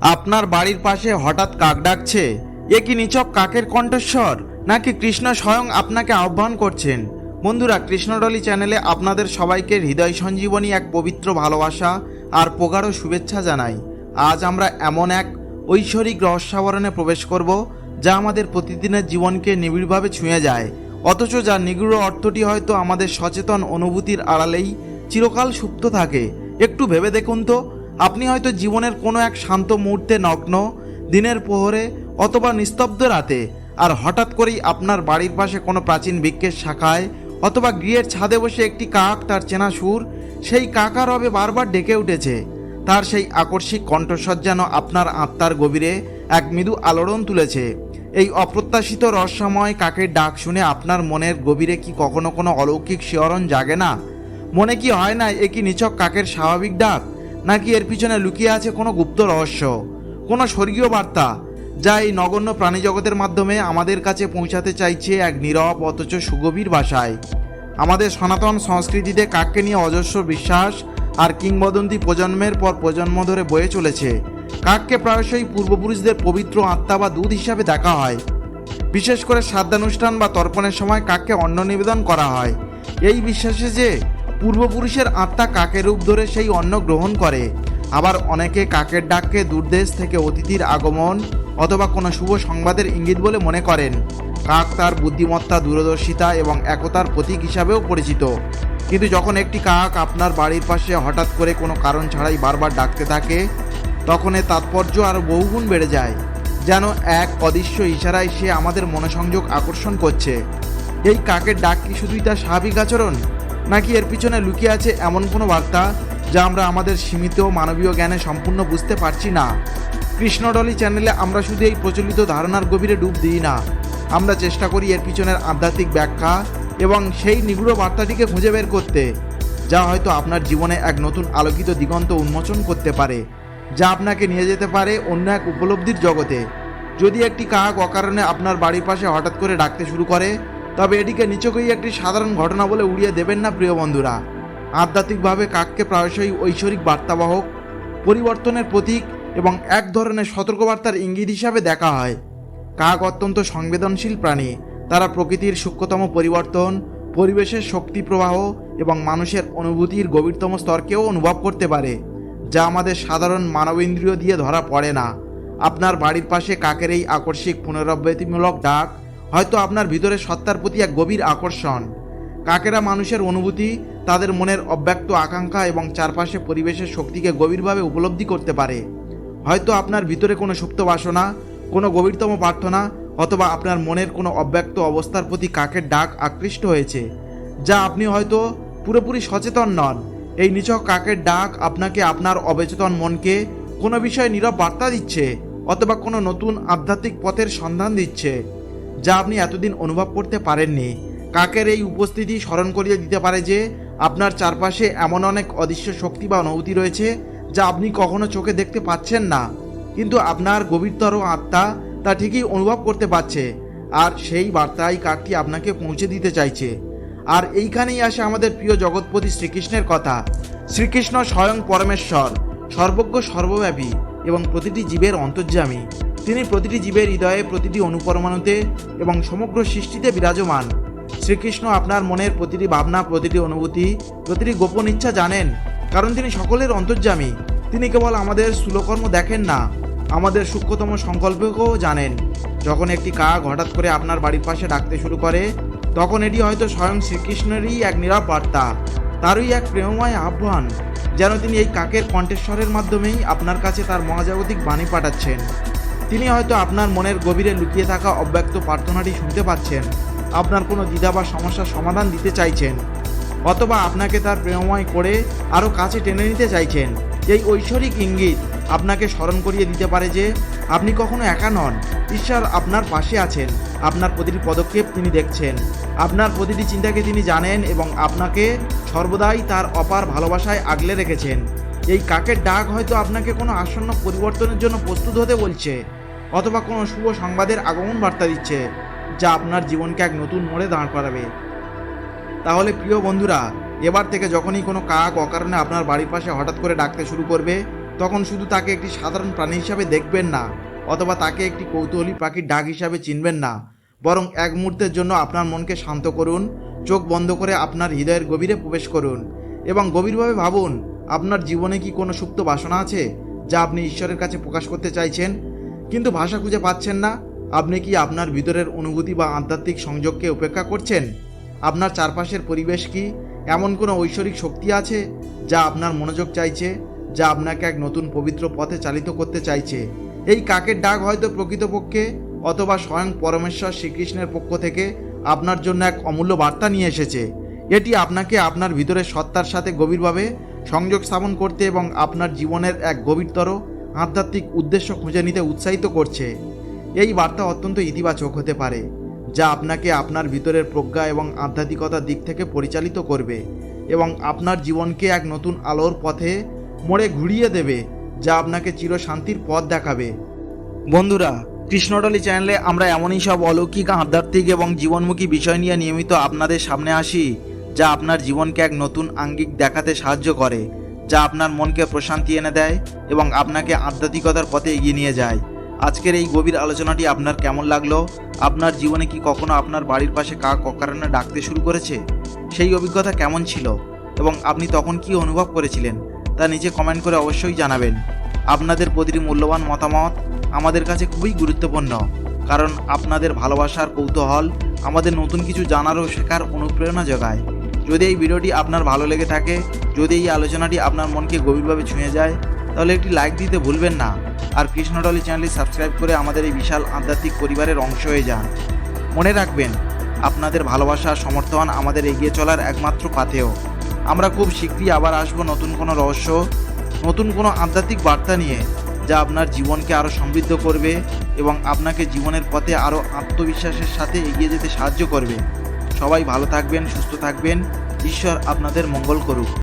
আপনার বাড়ির পাশে হঠাৎ কাক ডাকছে। এ কি নিচক কাকের কণ্ঠস্বর? নাকি কৃষ্ণ স্বয়ং আপনাকে আহ্বান করছেন? বন্ধুরা কৃষ্ণডলি চ্যানেলে আপনাদের সবাইকে হৃদয় সঞ্জীবনী এক পবিত্র ভালোবাসা আর প্রগাঢ় শুভেচ্ছা জানাই। আজ আমরা এমন এক ঐশ্বরিক রহস্যাবরণে প্রবেশ করব, যা আমাদের প্রতিদিনের জীবনকে নিবিড়ভাবে ছুঁয়ে যায়। অথচ যার নিগূঢ় অর্থটি হয়তো আমাদের সচেতন অনুভূতির আড়ালেই চিরকাল সুপ্ত থাকে। একটু ভেবে দেখুন তো আপনি হয়তো জীবনের কোনো এক শান্ত মুহূর্তে নগ্ন, দিনের প্রহরে অথবা নিস্তব্ধ রাতে, আর হঠাৎ করেই আপনার বাড়ির পাশে কোনো প্রাচীন বৃক্ষের শাখায় অথবা গৃহের ছাদে বসে একটি কাক তার চেনা সুর, সেই কাকার রবে বারবার ডেকে উঠেছে। তার সেই আকস্মিক কণ্ঠস্বর যেন আপনার আত্মার গভীরে এক মৃদু আলোড়ন তুলেছে। এই অপ্রত্যাশিত রহস্যময় কাকের ডাক শুনে আপনার মনের গভীরে কি কখনো কোনো অলৌকিক শিহরণ জাগে না? মনে কি হয় না এ কি নিছক কাকের স্বাভাবিক ডাক? নাকি এর পিছনে লুকিয়ে আছে কোনো গুপ্ত রহস্য, কোনো স্বর্গীয় বার্তা, যা এই নগণ্য প্রাণীজগতের মাধ্যমে আমাদের কাছে পৌঁছাতে চাইছে এক নীরব অথচ সুগভীর ভাষায় আমাদের সনাতন সংস্কৃতিতে কাককে নিয়ে অজস্র বিশ্বাস আর কিংবদন্তি প্রজন্মের পর প্রজন্ম ধরে বয়ে চলেছে। কাককে প্রায়শই পূর্বপুরুষদের পবিত্র আত্মা বা দুধ হিসাবে দেখা হয়। বিশেষ করে শ্রাদ্ধানুষ্ঠান বা তর্পণের সময় কাককে অন্ন নিবেদন করা হয়। এই বিশ্বাসে যে পূর্বপুরুষের আত্মা কাকের রূপ ধরে সেই অন্ন গ্রহণ করে? আবার অনেকে কাকের ডাককে দূরদেশ থেকে অতিথির আগমন অথবা কোনো শুভ সংবাদের ইঙ্গিত বলে মনে করেন। কাক তার বুদ্ধিমত্তা, দূরদর্শিতা এবং একতার প্রতীক হিসাবেও পরিচিত। কিন্তু যখন একটি কাক আপনার বাড়ির পাশে হঠাৎ করে কোনো কারণ ছাড়াই বারবার ডাকতে থাকে তখন এর তাৎপর্য আরও বহুগুণ বেড়ে যায়। যেন এক অদৃশ্য ইশারায় সে আমাদের মনোসংযোগ আকর্ষণ করছে। এই কাকের ডাক কি শুধুই তার স্বাভাবিক আচরণ? নাকি এর পিছনে লুকিয়ে আছে এমন কোনো বার্তা যা আমরা আমাদের সীমিত মানবীয় জ্ঞানে সম্পূর্ণ বুঝতে পারছি না? কৃষ্ণডলি চ্যানেলে আমরা শুধু এই প্রচলিত ধারণার গভীরে ডুব দিই না। আমরা চেষ্টা করি এর পিছনের আধ্যাত্মিক ব্যাখ্যা এবং সেই নিগুড় বার্তাটিকে খুঁজে বের করতে, যা হয়তো আপনার জীবনে এক নতুন আলোকিত দিগন্ত উন্মোচন করতে পারে, যা আপনাকে নিয়ে যেতে পারে অন্য এক উপলব্ধির জগতে। যদি একটি কাক অকারণে আপনার বাড়ির পাশে হঠাৎ করে ডাকতে শুরু করে তবে এটিকে নিচকই একটি সাধারণ ঘটনা বলে উড়িয়ে দেবেন না প্রিয় বন্ধুরা। আধ্যাত্মিকভাবে কাককে প্রায়শই ঐশ্বরিক বার্তাবাহক, পরিবর্তনের প্রতীক এবং এক ধরনের সতর্কবার্তার ইঙ্গিত হিসাবে দেখা হয়। কাক অত্যন্ত সংবেদনশীল প্রাণী, তারা প্রকৃতির সূক্ষ্মতম পরিবর্তন, পরিবেশের শক্তি প্রবাহ এবং মানুষের অনুভূতির গভীরতম স্তরকেও অনুভব করতে পারে, যা আমাদের সাধারণ মানবেন্দ্রিয় দিয়ে ধরা পড়ে না। আপনার বাড়ির পাশে কাকের এই আকস্মিক পুনরাবৃত্তিমূলক ডাক হয়তো আপনার ভিতরে সত্তার প্রতি এক গভীর আকর্ষণ। কাকেরা মানুষের অনুভূতি, তাদের মনের অব্যক্ত আকাঙ্ক্ষা এবং চারপাশে পরিবেশের শক্তিকে গভীরভাবে উপলব্ধি করতে পারে। হয়তো আপনার ভিতরে কোনো সুপ্ত বাসনা, কোনো গভীরতম প্রার্থনা অথবা আপনার মনের কোনো অব্যক্ত অবস্থার প্রতি কাকের ডাক আকৃষ্ট হয়েছে, যা আপনি হয়তো পুরোপুরি সচেতন নন। এই নিছক কাকের ডাক আপনাকে আপনার অবচেতন মনকে কোনো বিষয়ে নীরব বার্তা দিচ্ছে অথবা কোনো নতুন আধ্যাত্মিক পথের সন্ধান দিচ্ছে। যা আপনি এতদিন অনুভব করতে পারেননি। কাকের এই উপস্থিতি স্মরণ করিয়ে দিতে পারে যে, আপনার চারপাশে এমন অনেক অদৃশ্য শক্তি বা অনুভূতি রয়েছে যা আপনি কখনো চোখে দেখতে পাচ্ছেন না। কিন্তু আপনার গভীরতর আত্মা তা ঠিকই অনুভব করতে পারছে। আর সেই বার্তাই কাকটি আপনাকে পৌঁছে দিতে চাইছে। আর এইখানেই আসে আমাদের প্রিয় জগৎপতি শ্রীকৃষ্ণের কথা। শ্রীকৃষ্ণ স্বয়ং পরমেশ্বর, সর্বজ্ঞ সর্বব্যাপী এবং প্রতিটি জীবের অন্তর্যামী। তিনি প্রতিটি জীবের হৃদয়ে প্রতিটি অনুপরমাণুতে এবং সমগ্র সৃষ্টিতে বিরাজমান। শ্রীকৃষ্ণ আপনার মনের প্রতিটি ভাবনা, প্রতিটি অনুভূতি, প্রতিটি গোপন ইচ্ছা জানেন, কারণ তিনি সকলের অন্তর্যামী। তিনি কেবল আমাদের স্থূলকর্ম দেখেন না, আমাদের সূক্ষ্মতম সংকল্পকেও জানেন। যখন একটি কাক হঠাৎ করে আপনার বাড়ির পাশে ডাকতে শুরু করে, তখন এটি হয়তো স্বয়ং শ্রীকৃষ্ণেরই এক নীরব বার্তা, তারই এক প্রেমময় আহ্বান, যেন তিনি এই কাকের কণ্ঠেশ্বরের মাধ্যমেই আপনার কাছে তার মহাজাগতিক বাণী পাঠাচ্ছেন। তিনি হয়তো আপনার মনের গভীরে লুকিয়ে থাকা অব্যক্ত প্রার্থনাটি শুনতে পাচ্ছেন। আপনার কোনো দ্বিধা বা সমস্যার সমাধান দিতে চাইছেন। অথবা আপনাকে তার প্রেমময় করে আরও কাছে টেনে নিতে চাইছেন। এই ঐশ্বরিক ইঙ্গিত আপনাকে স্মরণ করিয়ে দিতে পারে যে, আপনি কখনো একা নন। ঈশ্বর আপনার পাশে আছেন। আপনার প্রতিটি পদক্ষেপ তিনি দেখছেন। আপনার প্রতিটি চিন্তাকে তিনি জানেন এবং আপনাকে সর্বদাই তার অপার ভালোবাসায় আগলে রেখেছেন। এই কাকের ডাক হয়তো আপনাকে কোনো আসন্ন পরিবর্তনের জন্য প্রস্তুত হতে বলছে। অথবা কোনো শুভ সংবাদের আগমন বার্তা দিচ্ছে, যা আপনার জীবনকে এক নতুন মোড়ে দাঁড় করাবে। তাহলে প্রিয় বন্ধুরা, এবার থেকে যখনই কোনো কাক অকারণে আপনার বাড়ির পাশে হঠাৎ করে ডাকতে শুরু করবে, তখন শুধু তাকে একটি সাধারণ প্রাণী হিসাবে দেখবেন না, অথবা তাকে একটি কৌতূহলী পাখির ডাক হিসাবে চিনবেন না। বরং এক মুহূর্তের জন্য আপনার মনকে শান্ত করুন, চোখ বন্ধ করে আপনার হৃদয়ের গভীরে প্রবেশ করুন এবং গভীরভাবে ভাবুন, আপনার জীবনে কি কোনো সুপ্ত বাসনা আছে, যা আপনি ঈশ্বরের কাছে প্রকাশ করতে চাইছেন? কিন্তু ভাষা খুঁজে পাচ্ছেন না। আপনি কি আপনার ভিতরের অনুভূতি বা আধ্যাত্মিক সংযোগকে উপেক্ষা করছেন? আপনার চারপাশের পরিবেশ কি? এমন কোনো ঐশ্বরিক শক্তি আছে যা আপনার মনোযোগ চাইছে, যা আপনাকে এক নতুন পবিত্র পথে চালিত করতে চাইছে? এই কাকের ডাক হয়তো প্রকৃতপক্ষে অথবা স্বয়ং পরমেশ্বর শ্রীকৃষ্ণের পক্ষ থেকে আপনার জন্য এক অমূল্য বার্তা নিয়ে এসেছে। এটি আপনাকে আপনার ভিতরের সত্তার সাথে গভীরভাবে সংযোগ স্থাপন করতে এবং আপনার জীবনের এক গভীরতর আধ্যাত্মিক উদ্দেশ্য খুঁজে নিতে উৎসাহিত করছে। এই বার্তা অত্যন্ত ইতিবাচক হতে পারে, যা আপনাকে আপনার ভিতরের প্রজ্ঞা এবং আধ্যাত্মিকতার দিক থেকে পরিচালিত করবে এবং আপনার জীবনকে এক নতুন আলোর পথে মোড়ে ঘুরিয়ে দেবে, যা আপনাকে চিরশান্তির পথ দেখাবে। বন্ধুরা কৃষ্ণডলি চ্যানেলে আমরা এমনই সব অলৌকিক, আধ্যাত্মিক এবং জীবনমুখী বিষয় নিয়ে নিয়মিত আপনাদের সামনে আসি, যা আপনার জীবনকে এক নতুন আঙ্গিক দেখাতে সাহায্য করে। যা আপনার মনকে প্রশান্তি এনে দেয় এবং আপনাকে আধ্যাত্মিকতার পথে এগিয়ে নিয়ে যায়। আজকের এই গভীর আলোচনাটি আপনার কেমন লাগল? আপনার জীবনে কি কখনো আপনার বাড়ির পাশে কাক অকারণে ডাকতে শুরু করেছে? সেই অভিজ্ঞতা কেমন ছিল? এবং আপনি তখন কি অনুভব করেছিলেন? তা নিচে কমেন্ট করে অবশ্যই জানাবেন। আপনাদের প্রতিটি মূল্যবান মতামত আমাদের কাছে খুবই গুরুত্বপূর্ণ। কারণ আপনাদের ভালোবাসার কৌতূহল আমাদের নতুন কিছু জানার ও শেখার অনুপ্রেরণা যোগায়। যদি এই ভিডিওটি আপনার ভালো লেগে থাকে, যদি এই আলোচনাটি আপনার মনকে গভীরভাবে ছুঁয়ে যায়, তাহলে একটি লাইক দিতে ভুলবেন না। আর কৃষ্ণডলি চ্যানেলটি সাবস্ক্রাইব করে আমাদের এই বিশাল আধ্যাত্মিক পরিবারের অংশ হয়ে যান। মনে রাখবেন, আপনাদের ভালোবাসা সমর্থন আমাদের এগিয়ে চলার একমাত্র পাথেয়। আমরা খুব শীঘ্রই আবার আসব নতুন কোনো রহস্য, নতুন কোনো আধ্যাত্মিক বার্তা নিয়ে, যা আপনার জীবনকে আরও সমৃদ্ধ করবে এবং আপনাকে জীবনের পথে আরও আত্মবিশ্বাসের সাথে এগিয়ে যেতে সাহায্য করবে। সবাই ভালো থাকবেন সুস্থ থাকবেন। ঈশ্বর আপনাদের মঙ্গল করুক।